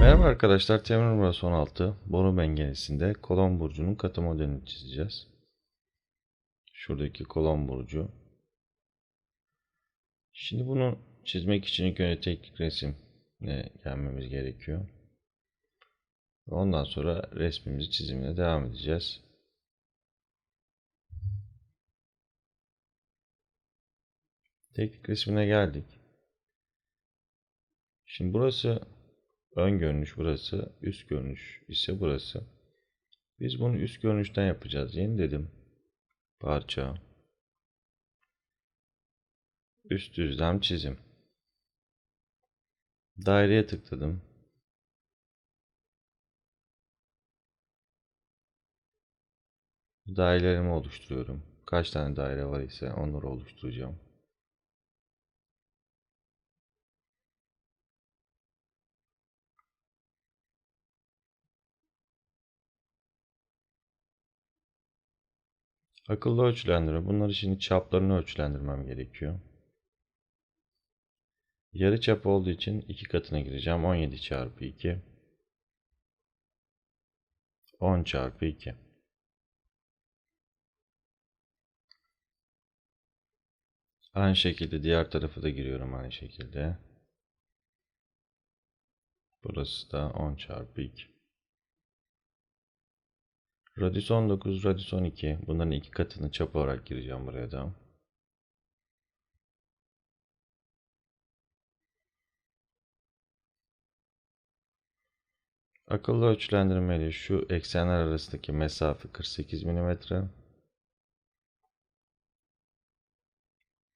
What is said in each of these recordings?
Merhaba arkadaşlar, Temel numarası 16 boru mengenesinde kolon burcunun katı modelini çizeceğiz. Şuradaki kolon burcu. Şimdi bunu çizmek için ilk önce teknik resimle gelmemiz gerekiyor. Ondan sonra resmimizi çizimine devam edeceğiz. Teknik resmine geldik. Şimdi burası ön görünüş burası, üst görünüş ise burası. Biz bunu üst görünüşten yapacağız. Yeni dedim. Parça. Üst düzlem çizim. Daireye tıkladım. Dairelerimi oluşturuyorum. Kaç tane daire var ise onları oluşturacağım. Akıllı ölçülendirme. Bunları şimdi çaplarını ölçülendirmem gerekiyor. Yarı çap olduğu için iki katına gireceğim. 17 çarpı 2. 10 çarpı 2. Aynı şekilde diğer tarafı da giriyorum aynı şekilde. Burası da 10 çarpı 2. Radius 19, radius 12. Bunların iki katını çap olarak gireceğim buraya da. Akıllı ölçülendirmeyle şu eksenler arasındaki mesafe 48 mm.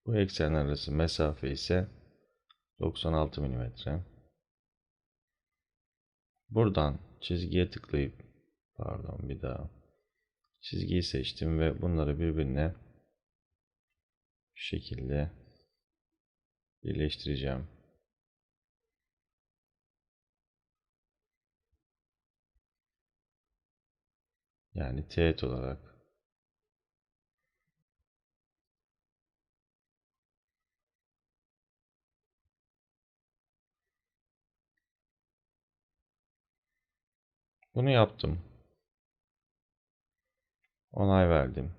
Bu eksenler arası mesafe ise 96 mm. Buradan çizgiye tıklayıp pardon bir daha çizgiyi seçtim ve bunları birbirine şu şekilde birleştireceğim. Yani teğet olarak Bunu yaptım. Onay verdim.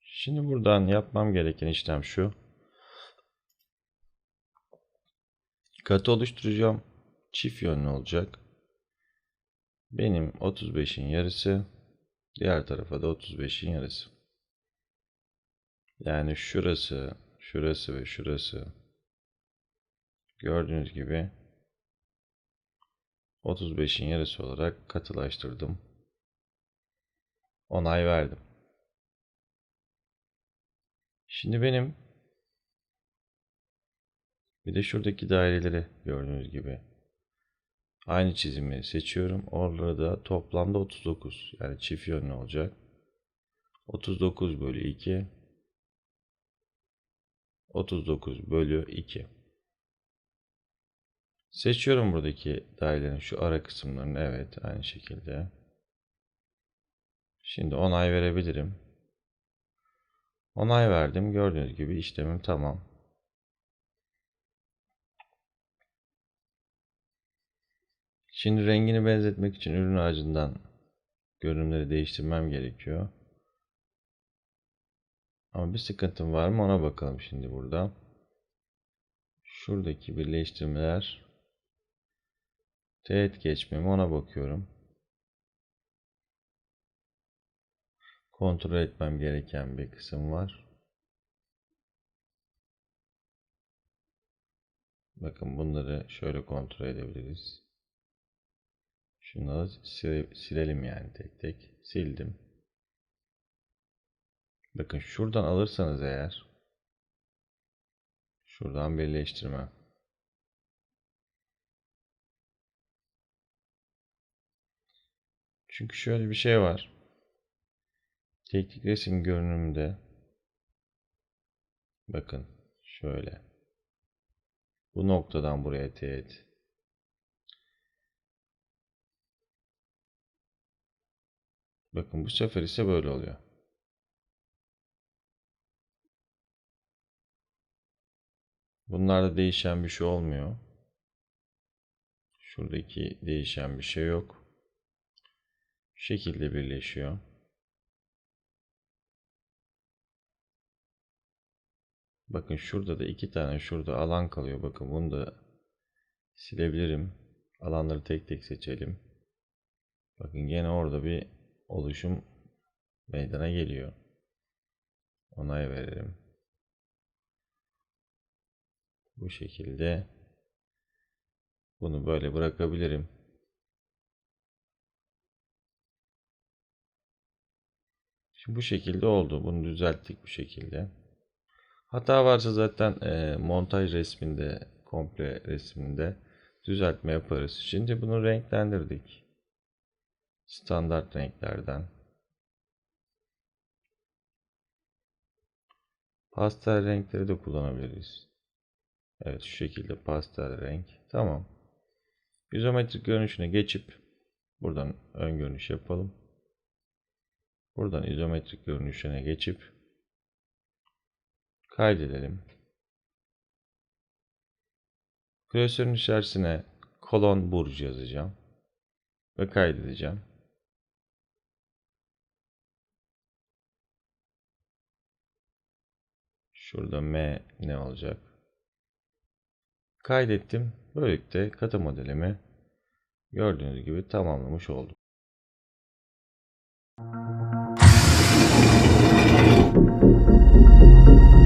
Şimdi buradan yapmam gereken işlem şu. Katı oluşturacağım. Çift yönlü olacak. Benim 35'in yarısı. Diğer tarafa da 35'in yarısı. Yani şurası, şurası ve şurası. Gördüğünüz gibi 35'in yarısı olarak katılaştırdım. Onay verdim. Şimdi benim bir de şuradaki daireleri gördüğünüz gibi aynı çizimi seçiyorum. Orada toplamda 39 yani çift yönlü olacak. 39 bölü 2 39 bölü 2 Seçiyorum buradaki dairelerin şu ara kısımlarını. Evet aynı şekilde. Şimdi onay verebilirim. Onay verdim. Gördüğünüz gibi işlemim tamam. Şimdi rengini benzetmek için ürün ağacından görünümleri değiştirmem gerekiyor. Ama bir sıkıntım var mı ona bakalım şimdi burada. Şuradaki birleştirmeler teğet geçmemi ona bakıyorum. Kontrol etmem gereken bir kısım var. Bakın bunları şöyle kontrol edebiliriz. Şunları silelim yani tek tek. Sildim. Bakın şuradan alırsanız eğer şuradan birleştirme. Çünkü şöyle bir şey var. Teknik resim görünümünde bakın şöyle. Bu noktadan buraya teğet. Bakın bu sefer ise böyle oluyor. Bunlarda değişen bir şey olmuyor. Şuradaki değişen bir şey yok. Şu şekilde birleşiyor. Bakın şurada da iki tane şurada alan kalıyor. Bakın bunu da silebilirim. Alanları tek tek seçelim. Bakın gene orada bir oluşum meydana geliyor. Onay verelim. Bu şekilde bunu böyle bırakabilirim. Şimdi bu şekilde oldu. Bunu düzelttik bu şekilde. Hata varsa zaten e, montaj resminde, komple resminde düzeltme yaparız. Şimdi bunu renklendirdik. Standart renklerden. Pastel renkleri de kullanabiliriz. Evet şu şekilde pastel renk. Tamam. İzometrik görünüşüne geçip buradan ön görünüş yapalım. Buradan izometrik görünüşüne geçip kaydedelim. Klasörün içerisine kolon burcu yazacağım ve kaydedeceğim. Şurada M ne olacak? Kaydettim. Böylelikle kata modelimi gördüğünüz gibi tamamlamış oldum.